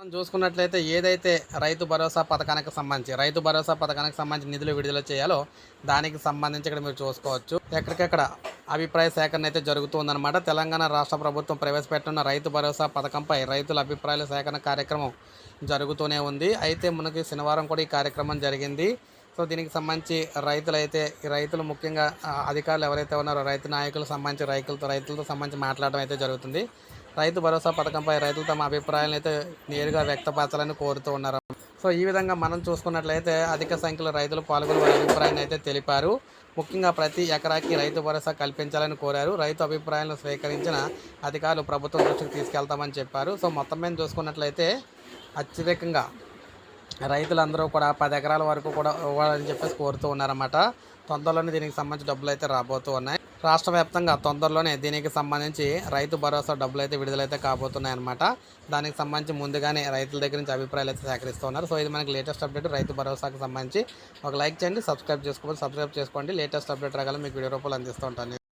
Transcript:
మనం చూసుకున్నట్లయితే ఏదైతే రైతు భరోసా పథకానికి సంబంధించి రైతు భరోసా పథకానికి సంబంధించి నిధులు విడుదల చేయాలో దానికి సంబంధించి ఇక్కడ మీరు చూసుకోవచ్చు. ఎక్కడికెక్కడ అభిప్రాయ సేకరణ అయితే జరుగుతుందన్నమాట. తెలంగాణ రాష్ట్ర ప్రభుత్వం ప్రవేశపెట్టున్న రైతు భరోసా పథకంపై రైతుల అభిప్రాయాల సేకరణ కార్యక్రమం జరుగుతూనే ఉంది. అయితే మనకి శనివారం కూడా ఈ కార్యక్రమం జరిగింది. సో దీనికి సంబంధించి రైతులైతే రైతులు ముఖ్యంగా అధికారులు ఎవరైతే ఉన్నారో రైతు నాయకులకు సంబంధించి రైతులతో రైతులతో సంబంధించి మాట్లాడడం అయితే జరుగుతుంది. రైతు భరోసా పథకంపై రైతులు తమ అభిప్రాయాలను అయితే నేరుగా వ్యక్తపరచాలని కోరుతూ ఉన్నారు. సో ఈ విధంగా మనం చూసుకున్నట్లయితే అధిక సంఖ్యలో రైతులు పాల్గొని వారి అభిప్రాయాన్ని అయితే తెలిపారు. ముఖ్యంగా ప్రతి ఎకరాకి రైతు భరోసా కల్పించాలని కోరారు. రైతు అభిప్రాయాలను స్వీకరించిన అధికారులు ప్రభుత్వం దృష్టికి తీసుకెళ్తామని చెప్పారు. సో మొత్తం మీద చూసుకున్నట్లయితే అత్యధికంగా రైతులందరూ కూడా పది ఎకరాల వరకు కూడా ఇవ్వాలని చెప్పేసి కోరుతూ ఉన్నారన్నమాట. తొందరలోనే దీనికి సంబంధించి డబ్బులు అయితే రాబోతూ ఉన్నాయి. రాష్ట్ర వ్యాప్తంగా తొందరలోనే దీనికి సంబంధించి రైతు భరోసా డబ్బులు అయితే విడుదలైతే కాబోతున్నాయి అనమాట దానికి సంబంధించి ముందుగానే రైతుల దగ్గర నుంచి అభిప్రాయాలు అయితే సేకరిస్తున్నారు. సో ఇది మనకి లేటెస్ట్ అప్డేట్. రైతు భరోసాకు సంబంధించి ఒక లైక్ చేయండి సబ్స్క్రైబ్ చేసుకోండి సబ్స్క్రైబ్ చేసుకోండి. లేటెస్ట్ అప్డేట్ రాగానే మీకు వీడియో రూపాయలు అందిస్తూ ఉంటాను.